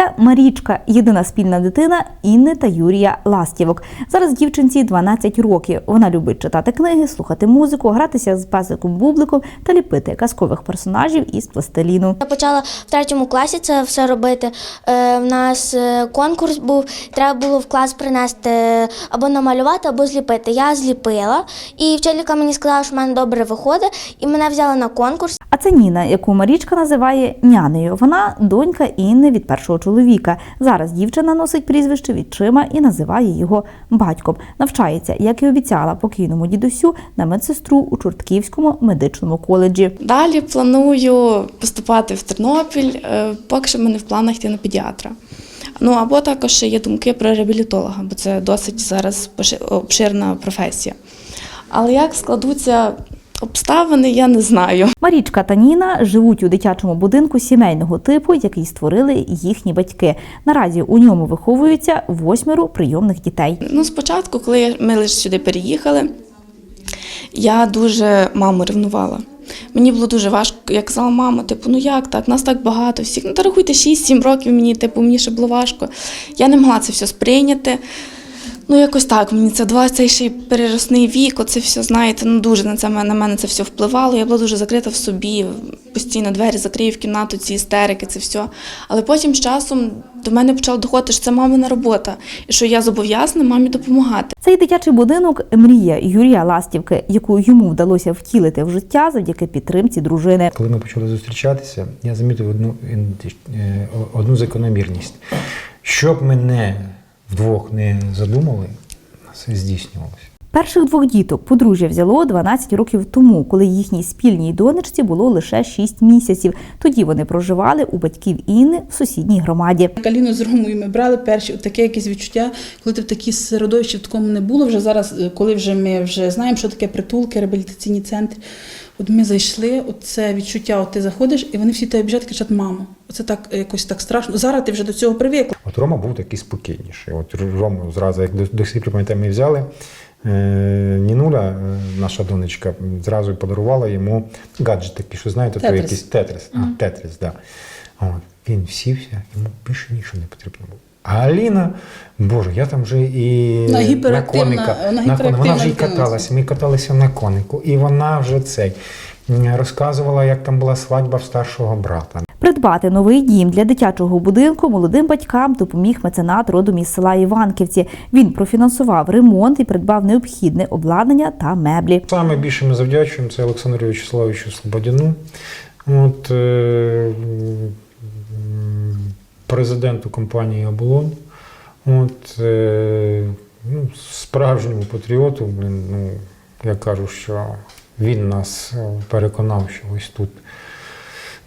Це Марічка, єдина спільна дитина Інни та Юрія Ластівок. Зараз дівчинці 12 років. Вона любить читати книги, слухати музику, гратися з песиком бубликом та ліпити казкових персонажів із пластиліну. Я почала в третьому класі це все робити. Е, в нас е, конкурс був, треба було в клас принести е, або намалювати, або зліпити. Я зліпила, і вчителька мені сказала, що в мене добре виходить, і мене взяли на конкурс. А це Ніна, яку Марічка називає нянею. Вона донька Інни від першого чоловіка. Зараз дівчина носить прізвище відчима і називає його батьком. Навчається, як і обіцяла покійному дідусю, на медсестру у Чортківському медичному коледжі. Далі планую поступати в Тернопіль, е, поки що в мене в планах йти на педіатра. Ну або також є думки про реабілітолога, бо це досить зараз обширна професія. Але як складуться обставини, я не знаю. Марічка та Ніна живуть у дитячому будинку сімейного типу, який створили їхні батьки. Наразі у ньому виховуються восьмеро прийомних дітей. Ну, спочатку, коли ми лише сюди переїхали, я дуже маму ревнувала. Мені було дуже важко. Я казала, мама, типу, ну як так? Нас так багато всіх. Ну, та рахуйте 6-7 років мені, типу, мені ще було важко. Я не могла це все сприйняти. Ну, якось так, мені це 20 ще й переросний вік, оце все, знаєте, ну дуже на це на мене це все впливало. Я була дуже закрита в собі, постійно двері закрию в кімнату, ці істерики, це все. Але потім з часом до мене почало доходити, що це мамина робота, і що я зобов'язана мамі допомагати. Цей дитячий будинок мрія Юрія Ластівки, яку йому вдалося втілити в життя завдяки підтримці дружини. Коли ми почали зустрічатися, я замітив одну, е, одну закономірність. Щоб мене вдвох не задумали, це здійснювалося. Перших двох діток подружжя взяло 12 років тому, коли їхній спільній донечці було лише 6 місяців. Тоді вони проживали у батьків Інни в сусідній громаді. Каліну з Ромою ми брали перші таке якесь відчуття, коли ти в такій середовищі в такому не було. Вже зараз, е, коли вже ми вже знаємо, що таке притулки, реабілітаційні центри. От ми зайшли, от це відчуття, от ти заходиш, і вони всі тебе біжать, кричать мамо. Оце так якось так страшно. Зараз ти вже до цього привикла. От Рома був такий спокійніший. От Рому зразу, як до, сих пір, ми взяли. Е, Нінуля, е, наша донечка, зразу подарувала йому гаджет такий, що знаєте, то якийсь тетрис. А, тетрис, да. От. Він сівся, йому більше нічого не потрібно було. А Аліна, боже, я там вже і Вона гіперактивна, коника. на кони- Вона вже й каталася. Ми каталися на конику, і вона вже цей розказувала, як там була свадьба в старшого брата. Придбати новий дім для дитячого будинку молодим батькам допоміг меценат родом із села Іванківці. Він профінансував ремонт і придбав необхідне обладнання та меблі. Саме більше ми завдячуємо це Олександру Вячеславовичу Слободяну, от, е, президенту компанії Оболон. От, е, ну, справжньому патріоту, ну, я кажу, що він нас переконав, що ось тут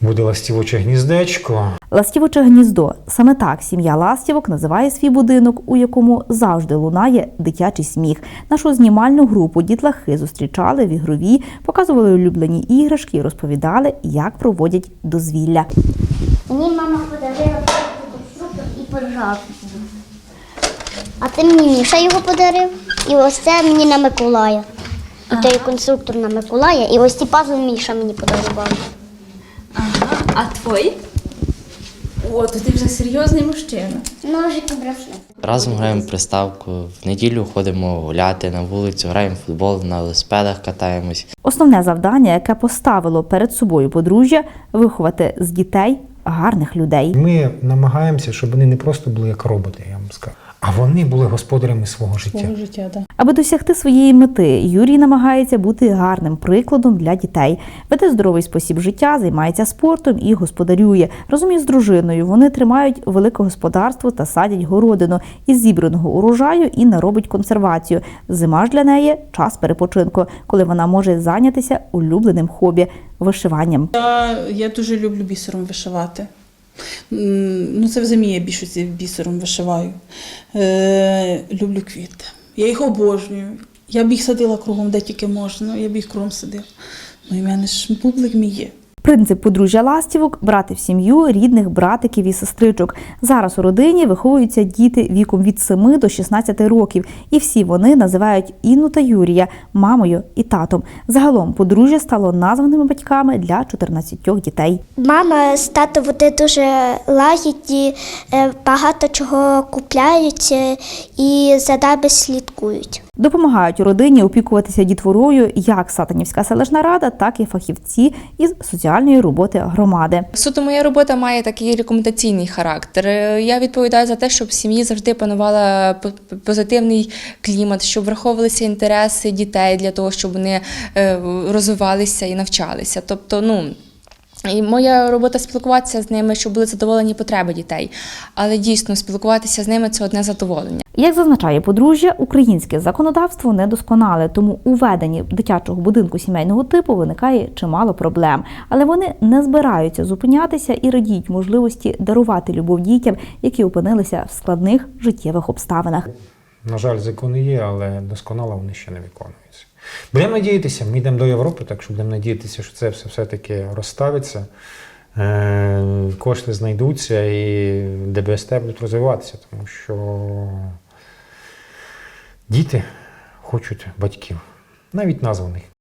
буде ластівоче гніздечко. Ластівоче гніздо. Саме так сім'я Ластівок називає свій будинок, у якому завжди лунає дитячий сміх. Нашу знімальну групу дітлахи зустрічали в ігрові, показували улюблені іграшки і розповідали, як проводять дозвілля. Мені мама подарила конструктор і пожав. А ти мені Міша його подарив. І ось це мені на Миколая. І той конструктор на Миколая, і ось ці пазли Міша мені подарував. А твої? О, то ти вже серйозний мужчина. Ножик і браслет. Разом граємо приставку. В неділю ходимо гуляти на вулицю, граємо в футбол, на велосипедах катаємось. Основне завдання, яке поставило перед собою подружжя, виховати з дітей гарних людей. Ми намагаємося, щоб вони не просто були як роботи, я вам скажу, а вони були господарями свого життя. Свого життя, так. Аби досягти своєї мети, Юрій намагається бути гарним прикладом для дітей. Веде здоровий спосіб життя, займається спортом і господарює. Разом із дружиною вони тримають велике господарство та садять городину. Із зібраного урожаю і наробить консервацію. Зима ж для неї час перепочинку, коли вона може зайнятися улюбленим хобі вишиванням. Я, я дуже люблю бісером вишивати. Ну, це в зимі я більшості бісером вишиваю. Е, люблю квіти. Я їх обожнюю. Я б їх садила кругом, де тільки можна. Я б їх кругом садила. Ну і в мене ж бублик мій є. Принцип подружжя ластівок брати в сім'ю рідних братиків і сестричок. Зараз у родині виховуються діти віком від 7 до 16 років, і всі вони називають Інну та Юрія мамою і татом. Загалом подружжя стало названими батьками для 14 дітей. Мама з татом вони дуже лагідні, е, багато чого купляють е, і за нами слідкують. Допомагають у родині опікуватися дітворою як Сатанівська селищна рада, так і фахівці із соціальної роботи громади. Суто моя робота має такий рекомендаційний характер. Е, Я відповідаю за те, щоб в сім'ї завжди панувала позитивний клімат, щоб враховувалися інтереси дітей для того, щоб вони е, розвивалися і навчалися. Тобто, ну. І моя робота спілкуватися з ними, щоб були задоволені потреби дітей. Але дійсно спілкуватися з ними це одне задоволення. Як зазначає подружжя, українське законодавство недосконале, тому у веденні дитячого будинку сімейного типу виникає чимало проблем. Але вони не збираються зупинятися і радіють можливості дарувати любов дітям, які опинилися в складних життєвих обставинах. На жаль, закони є, але досконало вони ще не виконуються. Будемо надіятися, ми йдемо до Європи, так що будемо надіятися, що це все все-таки розставиться, е, кошти знайдуться і ДБСТ будуть розвиватися, тому що діти хочуть батьків, навіть названих.